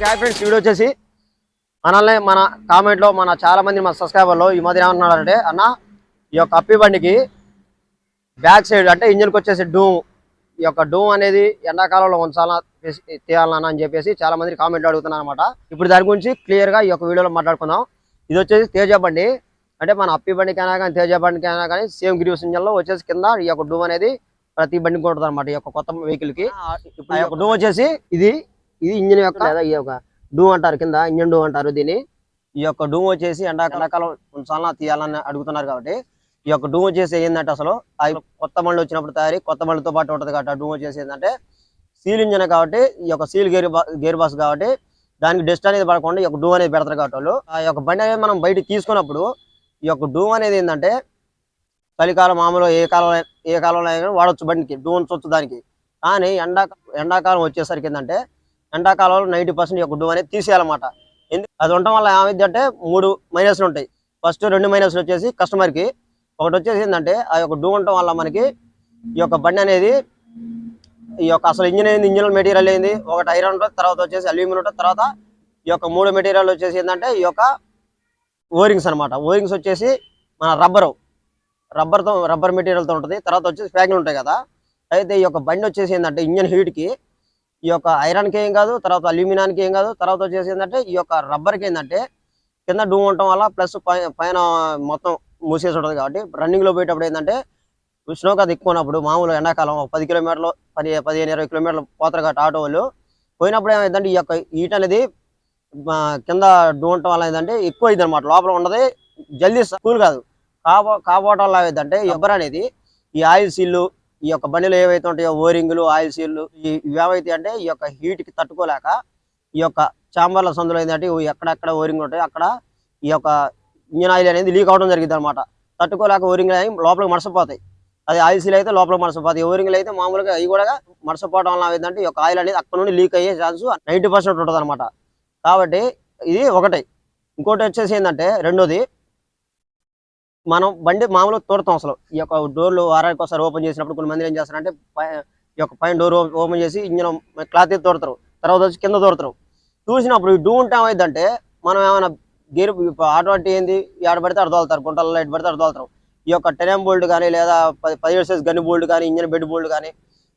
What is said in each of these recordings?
Okay friends video వచ్చేసి మనల్ని మన కామెంట్లో మన చాలా మంది మన సబ్స్క్రైబర్లో ఈ మధ్య ఏమన్నారంటే అన్న ఈ యొక్క అప్పి బండికి బ్యాక్ సైడ్ అంటే ఇంజిన్కి వచ్చేసి డూమ్ ఈ యొక్క డూమ్ అనేది ఎండాకాలంలో ఉంచాలా తీయాలన్నా అని చెప్పేసి చాలా మంది కామెంట్లు అడుగుతున్నారు అనమాట ఇప్పుడు దాని గురించి క్లియర్గా ఈ యొక్క వీడియోలో మాట్లాడుకుందాం. ఇది వచ్చేసి తేజ బండి. అంటే మన అప్పి బండికైనా కానీ తేజ బండికైనా కానీ సేమ్ గ్రీవ్స్ ఇంజన్లో వచ్చేసి కింద ఈ యొక్క డూమ్ అనేది ప్రతి బండికి ఉంటుంది అనమాట ఈ యొక్క కొత్త వెహికల్కి. ఇప్పుడు డూమ్ వచ్చేసి ఇది ఇది ఇంజిన్ యొక్క లేదా ఈ యొక్క డూమ్ అంటారు కింద ఇంజిన్ డూమ్ అంటారు దీన్ని. ఈ యొక్క డూమ్ వచ్చేసి ఎండాకాలం ఉంచాలన్నా తీయాలని అడుగుతున్నారు కాబట్టి ఈ యొక్క డూమ్ వచ్చేసి ఏంటంటే అసలు ఆ కొత్త బండ్లు వచ్చినప్పుడు తయారీ కొత్త బండ్లతో పాటు ఉంటుంది కాబట్టి డూమ్ వచ్చేసి ఏంటంటే సీల్ ఇంజిన్ కాబట్టి ఈ యొక్క సీల్ గేర్ గేర్ బాస్ కాబట్టి దానికి డస్ట్ అనేది పడకుండా ఈ యొక్క డూమ్ అనేది పెడతారు కాబట్టి వాళ్ళు. ఆ యొక్క బండి అనేది మనం బయటికి తీసుకున్నప్పుడు ఈ యొక్క డూమ్ అనేది ఏంటంటే చలికాలం మామూలు ఏ కాలంలో ఏ కాలంలో అయినా వాడచ్చు వాడొచ్చు బండికి డూమ్ వచ్చు దానికి. కానీ ఎండా ఎండాకాలం వచ్చేసరికి ఏంటంటే ఎండాకాలంలో నైంటీ పర్సెంట్ యొక్క డూ అనేది తీసేయాలన్నమాట. ఎందుకు అది ఉండటం వల్ల ఏమైంది అంటే మూడు మైనస్లు ఉంటాయి. ఫస్ట్ రెండు మైనస్లు వచ్చేసి కస్టమర్కి ఒకటి వచ్చేసి ఏంటంటే ఆ యొక్క డూ ఉండటం వల్ల మనకి ఈ యొక్క బండి అనేది ఈ యొక్క అసలు ఇంజిన్ అయింది ఇంజిన్ మెటీరియల్ అయింది ఒకటి ఐరన్ ఉంటుంది తర్వాత వచ్చేసి అల్యూమినియం ఉంటుంది తర్వాత ఈ యొక్క మూడు మెటీరియల్ వచ్చేసి ఏంటంటే ఈ యొక్క ఓరింగ్స్ అన్నమాట. ఓరింగ్స్ వచ్చేసి మన రబ్బరు రబ్బర్తో రబ్బర్ మెటీరియల్తో ఉంటుంది తర్వాత వచ్చేసి ప్యాకింగ్ ఉంటాయి కదా. అయితే ఈ యొక్క బండి వచ్చేసి ఏంటంటే ఇంజన్ హీట్కి ఈ యొక్క ఐరన్కి ఏం కాదు తర్వాత అల్యూమినియానికి ఏం కాదు తర్వాత వచ్చేసి ఏంటంటే ఈ యొక్క రబ్బర్కి ఏంటంటే కింద డూమ్ ఉండటం వల్ల ప్లస్ పైన మొత్తం మూసేసి ఉంటుంది కాబట్టి రన్నింగ్లో పోయేటప్పుడు ఏంటంటే ఉష్ణోగ్రత ఎక్కువ ఉన్నప్పుడు మామూలు ఎండాకాలం ఒక పది కిలోమీటర్లు పది పదిహేను ఇరవై కిలోమీటర్లు పోతారు కాబట్టి ఆటో వాళ్ళు. పోయినప్పుడు ఏమైందంటే ఈ యొక్క హీట్ అనేది కింద డూ ఉండటం వల్ల ఏంటంటే ఎక్కువ అయింది అనమాట లోపల ఉన్నది జల్దీ కూల్ కాదు. కాబో కాబోవటం వల్ల ఏదంటే ఎబ్బర్ అనేది ఈ ఆయిల్ సీళ్ళు ఈ యొక్క బండిలో ఏవైతే ఉంటాయో ఓరింగులు ఆయిల్ సీల్లు ఇవేవైతే అంటే ఈ యొక్క హీట్కి తట్టుకోలేక ఈ యొక్క చాంబర్ల సందులో ఏంటంటే ఎక్కడెక్కడ ఓరింగ్ ఉంటాయో అక్కడ ఈ యొక్క ఇంజిన్ ఆయిల్ అనేది లీక్ అవడం జరిగింది అనమాట తట్టుకోలేక ఓరింగ్ అవి లోపలికి మడసపోతాయి అది ఆయిల్ సీల్ అయితే లోపల మడసపోతాయి ఓరింగ్లు అయితే మామూలుగా అవి కూడా మడసపోవడం వల్ల ఏంటంటే ఈ యొక్క ఆయిల్ అనేది అక్కడ నుండి లీక్ అయ్యే ఛాన్స్ నైంటీ పర్సెంట్ ఉంటుంది కాబట్టి ఇది ఒకటి. ఇంకోటి వచ్చేసి ఏంటంటే రెండోది మనం బండి మామూలుగా తోడతాం అసలు. ఈ యొక్క డోర్లు వారానికి ఒకసారి ఓపెన్ చేసినప్పుడు కొన్ని మంది ఏం చేస్తారంటే పై- ఈ యొక్క పైన డోర్ ఓపెన్ చేసి ఇంజన్ క్లాత్ ఎత్తి తోడతారు. తర్వాత వచ్చి కింద తోడతారు. చూసినప్పుడు ఈ డూ ఉంటే ఏమైందంటే మనం ఏమైనా గేర్ ఆటో అంటే ఏంది? ఆడ పడితే అర్థం తోలుతారు. గుంటల్లో ఎటు పడితే అర్థం తోలుతారు. ఈ యొక్క టెనెం బోల్డ్ కానీ లేదా పది పదిహేడు సైజ్ గన్ని బోల్డ్ కానీ ఇంజన్ బెడ్ బోల్డ్ కానీ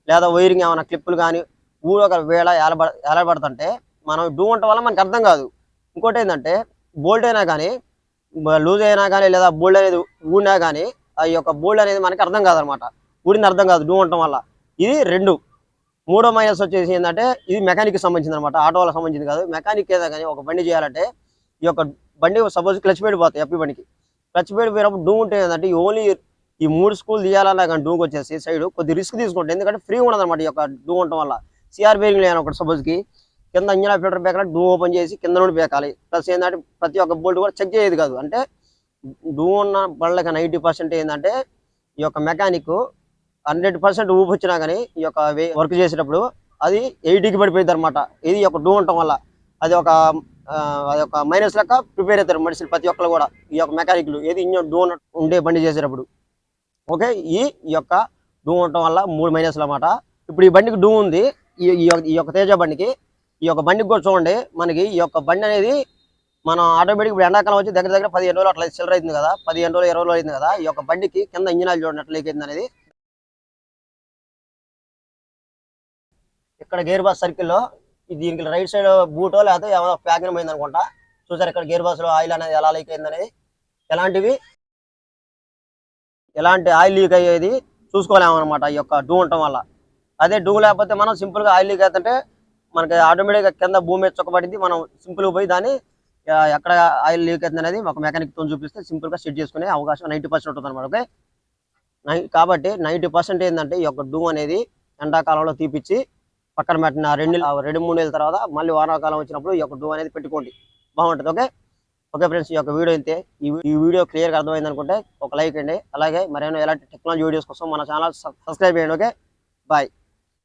లేదా వైరింగ్ ఏమైనా క్లిప్పులు కానీ ఊళ్ళో ఒక వేళ ఎలబడ ఏలబడుతుంటే మనం డూ ఉండటం వల్ల మనకు అర్థం కాదు. ఇంకోటి ఏంటంటే బోల్ట్ అయినా కానీ లూజ్ అయినా కానీ లేదా బోల్డ్ అనేది ఊడినా కానీ ఆ యొక్క బోల్డ్ అనేది మనకి అర్థం కాదనమాట. ఊడింది అర్థం కాదు డూ ఉండటం వల్ల. ఇది రెండు. మూడో మైనస్ వచ్చేసి ఏంటంటే ఇది మెకానిక్ సంబంధించింది అనమాట ఆటో వాళ్ళకి సంబంధించింది కాదు. మెకానిక్ ఏదో కానీ ఒక బండి చేయాలంటే ఈ యొక్క బండి సపోజ్ క్లచ్ పెయిడ్ పోతాయి ఎప్పి బండికి. క్లచ్ పెయిడ్ పోయినప్పుడు డూ ఉంటే ఏంటంటే ఓన్లీ ఈ మూడు స్కూల్ తీయాలన్నా కానీ డూకి వచ్చేసి సైడ్ కొద్ది రిస్క్ తీసుకుంటే ఎందుకంటే ఫ్రీ ఉండదు అనమాట ఈ యొక్క డూ ఉండటం వల్ల. సిఆర్ బేరింగ్ లేని ఒకటి సపోజ్కి కింద ఇంజన్ ఫిల్టర్ బేకాలి డూ ఓపెన్ చేసి కింద నుండి బేకాలి ప్లస్ ఏంటంటే ప్రతి ఒక్క బోల్ట్ కూడా చెక్ చేయదు కాదు. అంటే డూ ఉన్న బళ్ళకి నైంటీ పర్సెంట్ ఏంటంటే ఈ యొక్క మెకానిక్ హండ్రెడ్ పర్సెంట్ ఊపి వచ్చినా కానీ ఈ యొక్క వర్క్ చేసేటప్పుడు అది ఎయిటీకి పడిపోయింది అనమాట ఇది ఒక డూ ఉండటం వల్ల అది ఒక అది ఒక మైనస్ లెక్క ప్రిపేర్ అవుతారు మనుషులు ప్రతి ఒక్కరు కూడా ఈ యొక్క మెకానిక్లు. ఏది ఇంజన్ డూ ఉండే బండి చేసేటప్పుడు. ఓకే? ఈ యొక్క డూ ఉండటం వల్ల మూడు మైనస్లు అనమాట ఇప్పుడు ఈ బండికి డూ ఉంది. ఈ ఈ యొక్క తేజ బండికి ఈ యొక్క బండికి కూడా చూడండి మనకి ఈ యొక్క బండి అనేది మనం ఆటోమేటిక్ ఇప్పుడు ఎండాకాలం వచ్చి దగ్గర దగ్గర పదిహేను రోజులు అట్లా చిల్లర అయింది కదా పదిహేను రోజులు ఇరవై రోజులు అయింది కదా ఈ యొక్క బండికి కింద ఇంజనాలు ఆయిల్ చూడండి లీక్ అయింది అనేది. ఇక్కడ గేర్ బాస్ సర్కిల్లో దీనికి రైట్ సైడ్ బూటో లేకపోతే ఏమైనా ప్యాకింగ్ పోయింది అనుకుంటా చూసారు ఇక్కడ గేర్ బాస్లో ఆయిల్ అనేది ఎలా లీక్ అయింది అనేది. ఎలాంటివి? ఎలాంటి ఆయిల్ లీక్ అయ్యేది చూసుకోలేమన్నమాట ఈ యొక్క డూ ఉండటం వల్ల. అదే డూ లేకపోతే మనం సింపుల్గా ఆయిల్ లీక్ అవుతుంటే మనకి ఆటోమేటిక్గా కింద భూమి మీద చొక్కబడింది. మనం సింపుల్గా పోయి దాన్ని ఎక్కడ ఆయిల్ లీక్ అవుతుంది అనేది ఒక మెకానిక్తో చూపిస్తే సింపుల్గా సెట్ చేసుకునే అవకాశం నైంటీ పర్సెంట్ ఉంటుంది అనమాట ఓకే కాబట్టి నైంటీ పర్సెంట్ ఏంటంటే ఈ యొక్క డూ అనేది ఎండాకాలంలో తీపిచ్చి పక్కన పెట్టిన రెండు నెలలు- రెండు మూడు నెలల తర్వాత మళ్ళీ వానాకాలం వచ్చినప్పుడు ఈ యొక్క డూమ్ అనేది పెట్టుకోండి. బాగుంటుంది ఓకే ఓకే ఫ్రెండ్స్ ఈ యొక్క వీడియో అయితే ఈ వీడియో క్లియర్గా అర్థమైంది అనుకుంటే ఒక లైక్ అండి అలాగే మరేమో ఎలాంటి టెక్నాలజీ వీడియోస్ కోసం మన ఛానల్ సబ్స్క్రైబ్ చేయండి ఓకే బాయ్